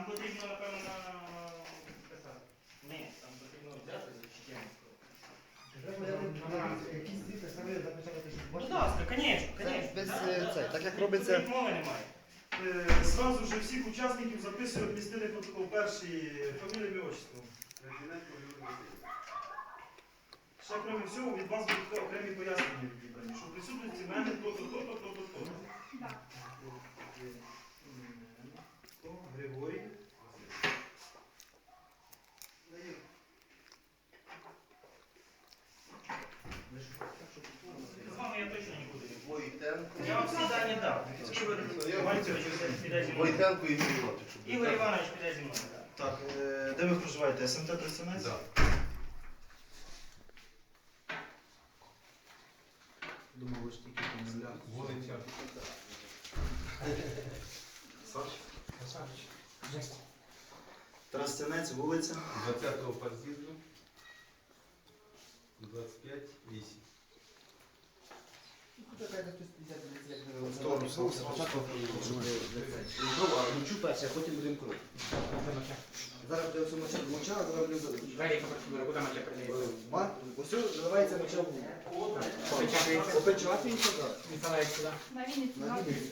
Нам потрібно, напевно, писати. Ні, там потрібно взяти зачитати. Якісь звіти самі запечатати, Будь ласка, звісно, звісно. без, Да, е, да, це, так як робиться- навіть мови немає. Е, Зразу ж всіх учасників записую обмістили протокол перший фамілія ім'я отчество. Леоненко Юрій Васильович. Ще крім всього від вас будуть окремі пояснення відібрані, що в присутності в мене то-то, то-то, то-то, то-то. То Григорій. Даю. З вами я точно нікуди не буду. Войтенко. Я вам всі дані дав. Ігор Іванович піде зі мною. Войтенко і Мілотич. Ігор Іванович піде зі мною. так. Так, е, де ви проживаєте? СМТ Тростянець? Да. Мочу перше, а потім будемо крути. Зараз буде моча, моча, а зараз будемо? Ма, ось моча в. Опечатується, сюди. На Вінниці На Вінниці.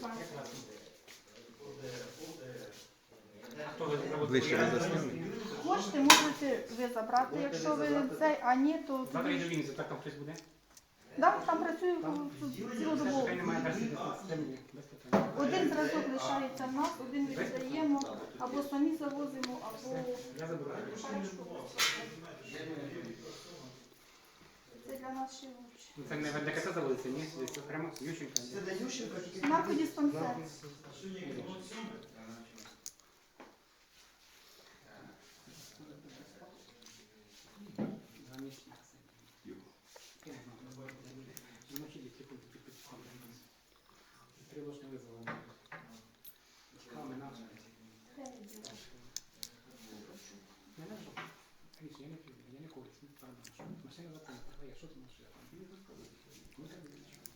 можете ви забрати, якщо ви цей, а ні, то Завтра йду в Вінницю, так там хтось буде? Да, там працюю Все, цілодобово. Один зразок лишається в нас, один віддаємо, або самі завозимо, або Я це для нас ще лучше. Ну, Це не в заводиться, ні? Окремо, Ющенка. Це для Ющенка тільки. Наркодиспансер. Два місяці. Я не знаю, вночі десь типу, типу, Три ложки визвали. Чекали нас. Я не жовт. Річ, я не п'ю, я не курю, ну, правда, що машина законна, а я що ти машина? Ну, так буде нічого.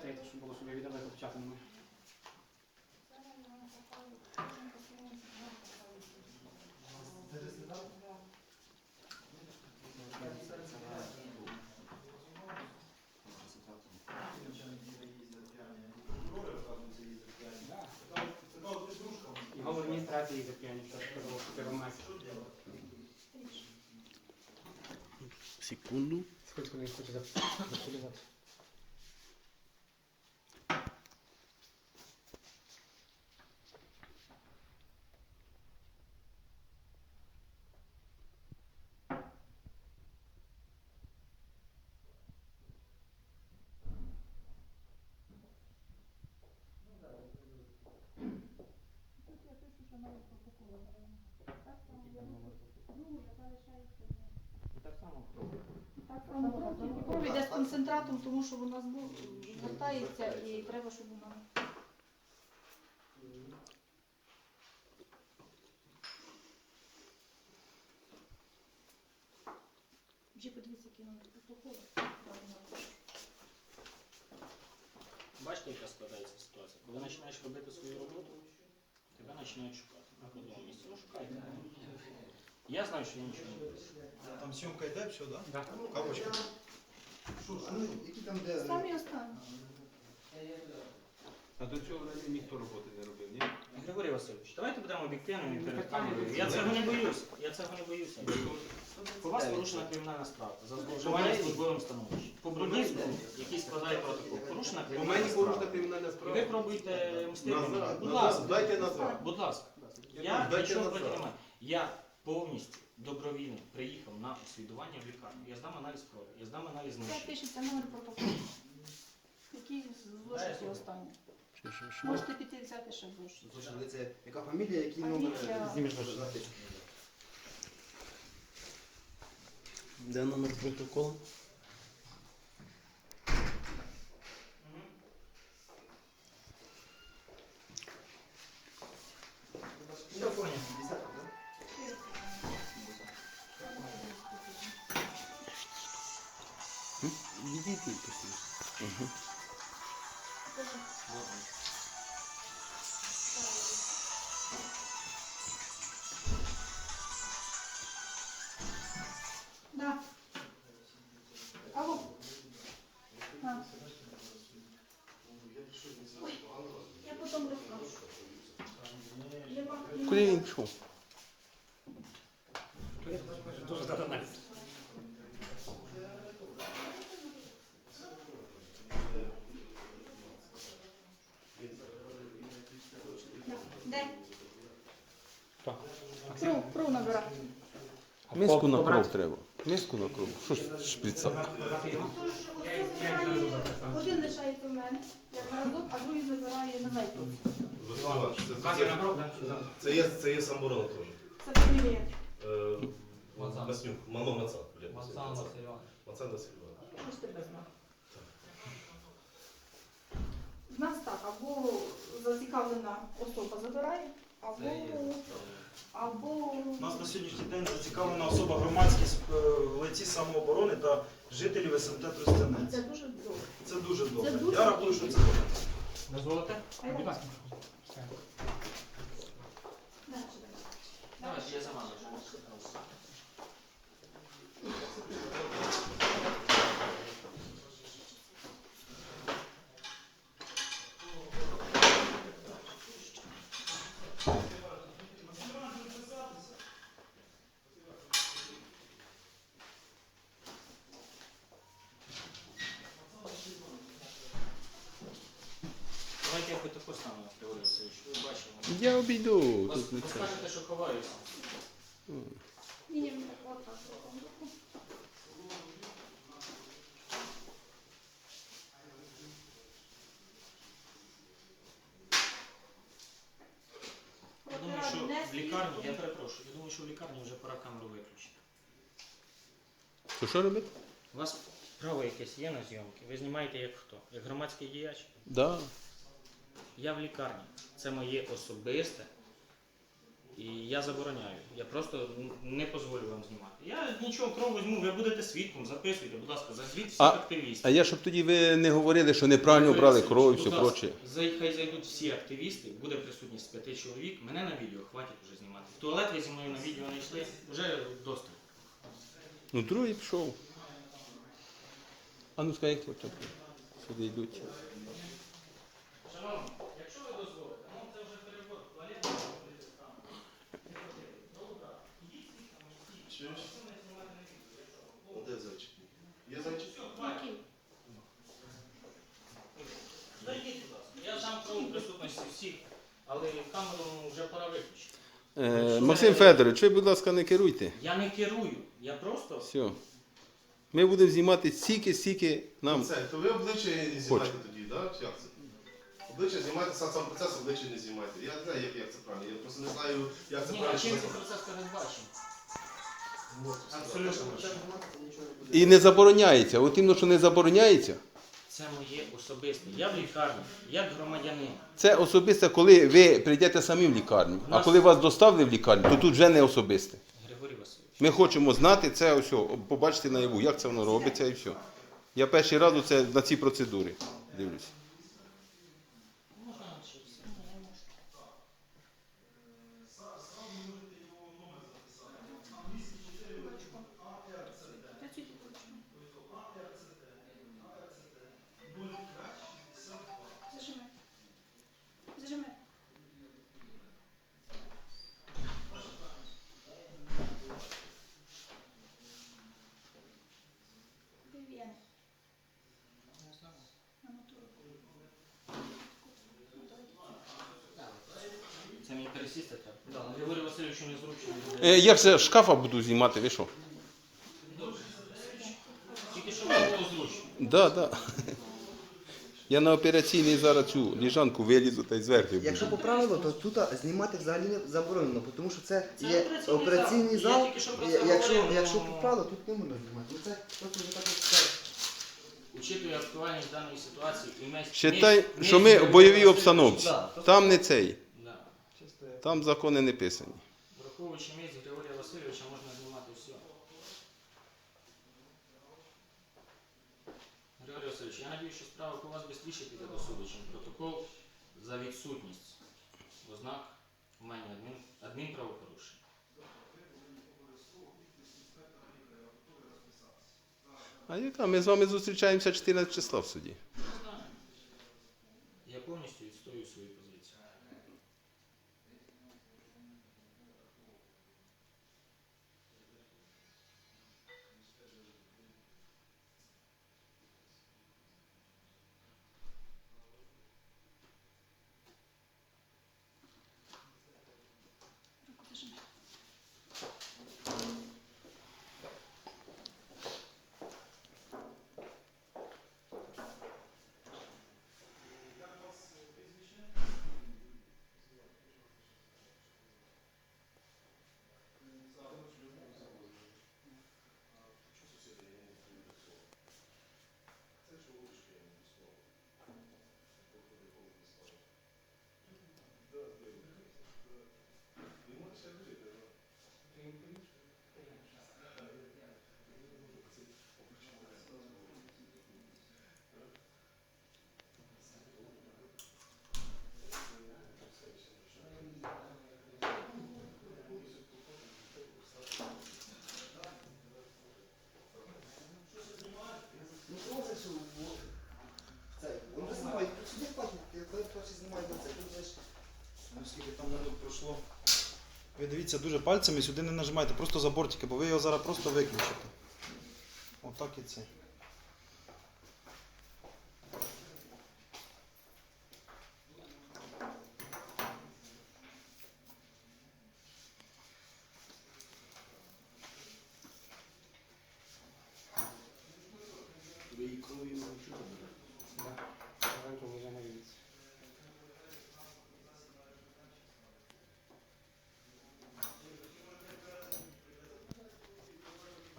Це теж щоб було, щоб я віддали опечатаному. І голова адміністрації за п'яні, що сказав, що це романс. Секунду. Сколько не хоче запулювати. Тут я пишу, що новий протокол беремо. Так само я другу, яка лишається. Так кров йде з концентратом, тому що вона звертається і треба, щоб вона. Вже подивіться, який номер протоколу. Бачите, яка складається ситуація? Коли починаєш робити свою роботу, тебе починають шукати на одному місці. Ну. Я знаю, що я нічого не роблю. Там сьомка йде, все, так? Да. Капочка. А ну, які там де? Самі останні. А до цього раніше ніхто роботи не робив, ні? Григорій Васильович, давайте будемо об'єктивними перед камерою. Я цього не боюся. Я цього не боюся. По вас порушена кримінальна справа за зловживання службовим становищем. По Брудницькому, який складає протокол, порушена У кримінальна мене порушена справа. кримінальна І ви справа. пробуєте мстити. Назад, Будь назад, ласка. Дайте назад. Будь ласка. Я дайте нічого назад. проти немає. Я повністю добровільно приїхав на освідування в лікарню. Я здам аналіз крові, я здам аналіз Це миші. пишеться номер протоколу. Який зложить останній. Можете піти взяти ще зошит. Слушай, це яка фамілія, який номер? Фамілія. Знімеш ваше. Де номер протоколу? Да. Алло. А. Ой, я потом расскажу. Я вам не пішов? Дуже треба аналіз. Де? Хто? Кров, кров набирати. Миску на кров треба. Миску на кров. Що ж шприца? Один лишається в мене, як разок, а другий забирає на да? Це є, це є самборона теж. Це фамілія. Е. Маснюк, мама Мацан. блядь, Мацан Мацан. Василь Мацан Василь Іванович. Що тебе знав? В нас так, або зацікавлена особа забирає, або, або У нас на сьогоднішній день зацікавлена особа громадськість е, в лиці самооборони та жителів СМТ Тростянець. це дуже добре. Це дуже добре. дуже Я рахую, що це добре. Дозволите? Будь ласка. Все. Дальше, дальше. Давайте, я за вами. Давайте я хоч таку стану, Григорій Васильович. Ви бачили. Я обійду. Ви Тут не це. скажете, що ховаюся. Ні. Я думаю, що в лікарні, я перепрошую, я думаю, що в лікарні вже пора камеру виключити. То що робити? У вас право якесь є на зйомки, ви знімаєте як хто? Як громадський діяч? Да. Я в лікарні. Це моє особисте. І я забороняю. Я просто не дозволю вам знімати. Я нічого кров візьму, ви будете свідком, записуйте, будь ласка, зазвіть всіх А- активістів. А я щоб тоді ви не говорили, що неправильно брали кров і все Будь ласка, проче. зай- Хай зайдуть всі активісти, буде присутність п'яти чоловік. Мене на відео хватить вже знімати. В туалет ви зі мною на відео не йшли, вже доступ. Ну другий пішов. А ну скажи, хто там сюди йдуть. Шановні, якщо ви дозволите, ну це вже перебор. Туалет може бути там. Чуєш? Де зайчик? Є зайчик? Який? Зайдіть, будь ласка. Я сам кров у присутності всіх, але камеру вже пора виключити. Е, Максим Федорович, ви, будь ласка, не керуйте. Я не керую, я просто. Все. Ми будемо знімати стільки, стільки нам. Це, то ви обличчя не знімаєте тоді, так? Як це? Обличчя знімайте, сам, сам процес обличчя не знімайте. Я не знаю, як, як це правильно. Я просто не знаю, як це Ні, а правильно. чим цей процес передбачений? Абсолютно. І не забороняється. От іменно, що не забороняється, Це моє особисте. Я в лікарні, як громадянин. це особисте, коли ви прийдете самі в лікарню. А коли вас доставили в лікарню, то тут вже не особисте. Григорій Васильович. Ми хочемо знати це ось, побачити наяву, як це воно робиться і все. Я перший раз це на цій процедурі дивлюся. Можна чи все? Працюйте точно. Зажимай. Зажимай. Вивіян. На мотор. Це мені пересісти треба. Да. Григорію Васильовичу незручно. Е, я все з шкафа буду знімати, ви що? Тільки щоб вам було зручно. Да, да. Я на операційній зараз цю ліжанку вилізу та й зверху Якщо по правилу, то тут знімати взагалі не заборонено, тому що це, Це є операційний операційний зал. Я тільки що про і Якщо, говорив, якщо по правилу, тут не можна знімати. Ну це просто вже так от це. Учитує актуальність даної ситуації і месь... Считай, що ми в бойовій обстановці. Да, Там не цей, Да. там закони не писані. Враховуючи місць Григорія Васильовича, можна знімати все. Григорій Васильович, я надію, що справа по вас швидше піде до суду, ніж протокол за відсутність ознак в мене адмін, адмінправопорушень. А яка? Ми з вами зустрічаємося 14 числа в суді. Не знаю. Я повністю відстоюю свою позицію. Ну що це що? во- Це, вони знімають, сюди платять, коли перші знімають на це, тут же ж Ну, скільки там минут пройшло. Ви дивіться дуже пальцями, сюди не нажимайте, просто за бортики, бо ви його зараз просто виключите. Отак і це. Да. Давайте вже на вулиці.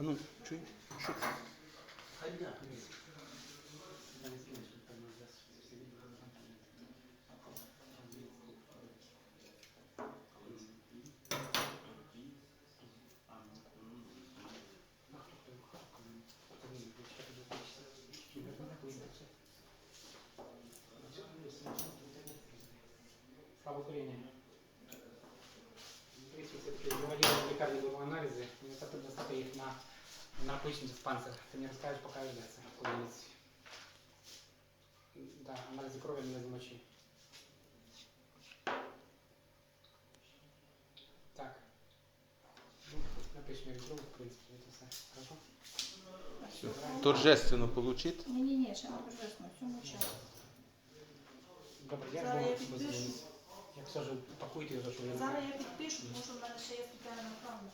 А ну, чуй, що це? Слава Україні. Дивіться, все-таки проводили в лікарні були аналізи, мені потрібно стати їх на наркотичний диспансер. Ти мені розкажеш, поки де це, в Кузнєці. Да, аналізи крові не замочи. Так. Ну, напиши мені кров, в принципі, це все. Хорошо? Торжественно получить. Ні, ні, ні, ще не божественно, в цьому часі. Добре, я Зараз жду я підпишу. можливість. Як все ж пакуйте його, що я Зараз я підпишу, тому що в мене ще є спеціальна направлення.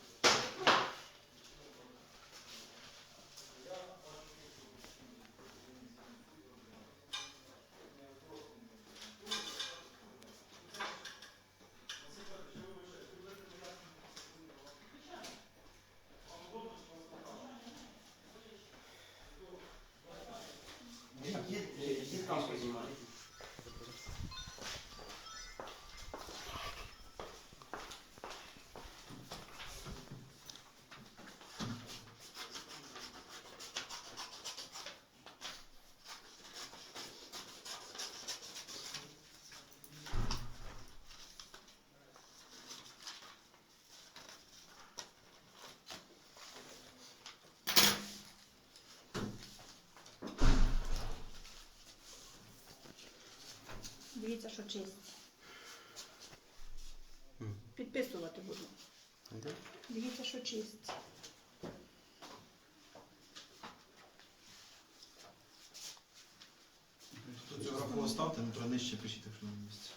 Дивіться, що честь. Підписувати буду. Дивіться, що честь. Тут цю графу оставте, ну трохи нижче пишіть, якщо на місці.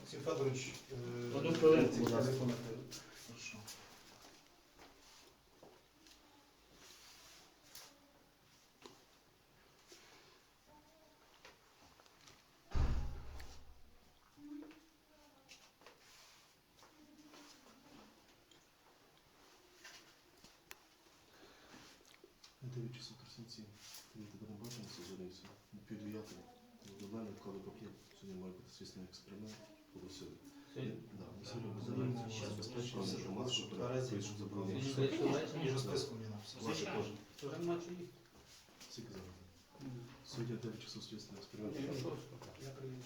Максим Федорович, е, Одну хвилинку, будь ласка. телефон. Хорошо. 9 часов не будемо бачитися, зоріться. На пів. До мене коли пакет. Сьогодні має бути свісний експеримент. Голосили. Да, ми сьогодні будемо Щас, забезпечення щас, інформацію, щас, щоб забрали. Ніж списку мені написано. Ваші теж. Вже наче їх. Скільки зараз? Сьогодні 9 часов свісний експеримент. Ні, ну що, я приїду.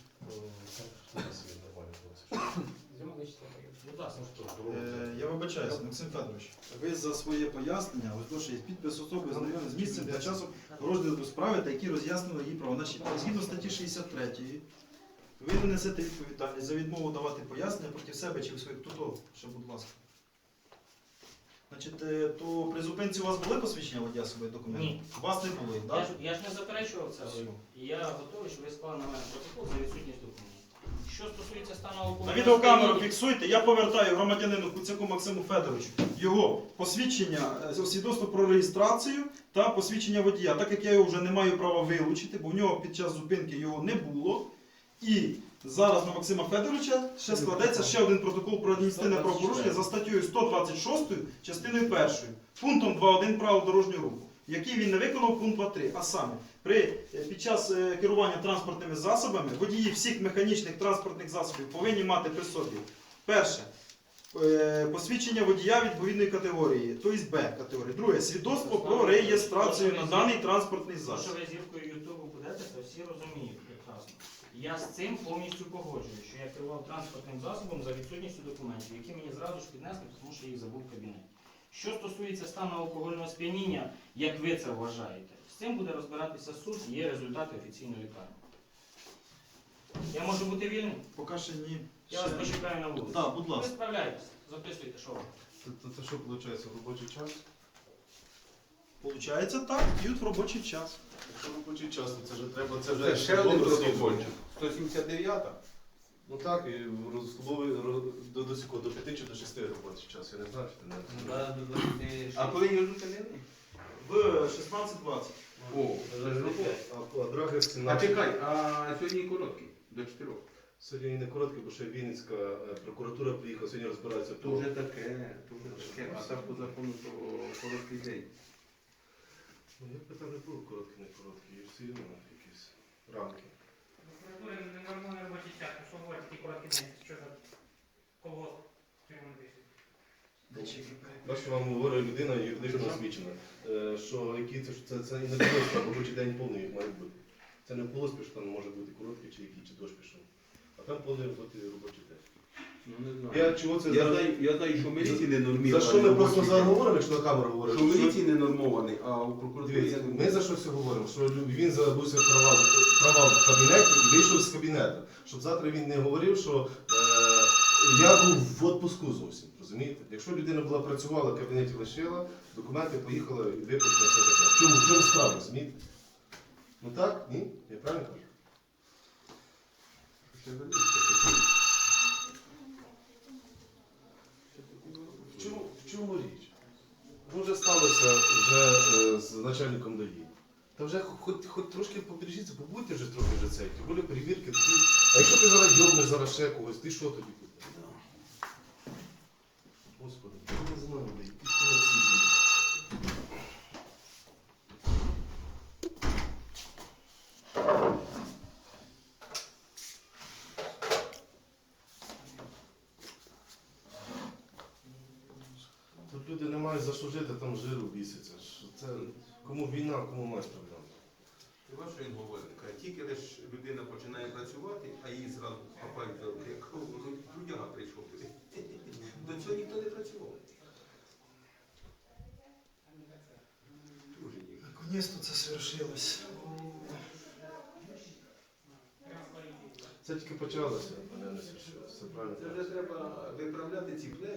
Числа Будь ласка, Е, Я вибачаюся, Максим Федорович. Ви за своє пояснення, ось то, що є підпис особи знайомі з місцем та часом розгляду справи та які роз'яснили її права. Значить, згідно статті 63 ви не несете відповідальність за відмову давати пояснення проти себе чи своїх хто то, ще, будь ласка. Значить, е, то при зупинці у вас були посвідчення водія собі документів? Ні. У вас не були, Я так? ж, я ж не заперечував це. Все. І я готовий, щоб ви склали на мене протокол за відсутність документів. Що стосується стану На відеокамеру фіксуйте, я повертаю громадянину Куцяку Максиму Федоровичу його посвідчення, е, свідоцтво про реєстрацію та посвідчення водія, так як я його вже не маю права вилучити, бо в нього під час зупинки його не було. І зараз на Максима Федоровича ще складеться ще один протокол про адміністративне правопорушення за статтею 126 частиною 1, пунктом 2.1 правил дорожнього руху, який він не виконав пункт 2.3. А саме, при, е, під час е, керування транспортними засобами водії всіх механічних транспортних засобів повинні мати при собі перше. е, Посвідчення водія відповідної категорії, тобто Б категорії. Друге, свідоцтво про реєстрацію на даний транспортний засіб. що ви зіркою Ютубу будете, то всі розуміють. Я з цим повністю погоджуюсь, що я керував транспортним засобом за відсутністю документів, які мені зразу ж піднесли, тому що я їх забув в кабінеті. Що стосується стану алкогольного сп'яніння, як ви це вважаєте, з цим буде розбиратися суд, є результати офіційної лікарні. Я можу бути вільним? Поки ще ні. Я вас почекаю на вулиці. Так, будь Ви ласка. справляєтесь, записуйте, що ви. Це, це, що виходить робочий час? Получається так, п'ють в робочий час. Якщо робочий час, то це вже треба, це вже ще один протокольчик. Слідувати. 179 Ну так, і розслуговий ро- до, до, сіко, до 5 чи до 6 робочих час. Я не знаю, чи ти не А коли її зупинили? В 16.20. О, А, а драгер а 17. чекай, а сьогодні короткий, до 4. Сьогодні не короткий, бо ще Вінницька е, прокуратура приїхала, сьогодні розбирається То по... вже таке, то вже таке, а так по закону то короткий день. Ну, як би там не було короткий, не короткий, є все рівно якісь рамки. Прокуратура ненормальний робочий час, ну що говорить, такі короткі день, що за колгосп тримати? Бачу, вам говорить людина юридично освічена, е, що які це, це, це і не колоспі, робочий день повний їх має бути. Це не колоспі, що там може бути короткий чи який, чи дощ пішов. А там повний бути робочий день. Ну не знаю. Я чого це Я за- знаю, я знаю, що в міліції не За що ми просто день. заговоримо, якщо на камеру говоримо? Що в що- міліції не нормований, а у прокуратурі Дивіться, ми за що все говоримо? Що він забувся права, права в кабінеті і вийшов з кабінету. Щоб завтра він не говорив, що е, я був в відпуску зовсім. Розумієте? Якщо людина була працювала, в кабінеті лишила, документи поїхала і виписала все таке. Чому, в чому справа, розумієте? Ну так? Ні? Я правильно кажу? Ще таке. В чому, річ? Ну вже сталося вже е, з начальником ДАІ. Та вже хоч, хоч трошки побережіться, побудьте вже трохи вже цей. Тим були перевірки такі. А якщо ти зараз йобнеш зараз ще когось, ти що тоді буде? Господи, я не знаю, де якісь молодці. Тут люди не мають за що жити, там жиру біситься. Це кому війна, кому майстер там. Ти бачиш, що він говорить? Каже, Тільки лиш людина починає працювати, а її зразу хапають за руки, як трудяга прийшов. До цього ніхто не працював. Дуже ніхто. Наконец-то це свершилось. Це тільки почалося, а не не свершилося. Це правильно. Це вже треба виправляти ці плечі.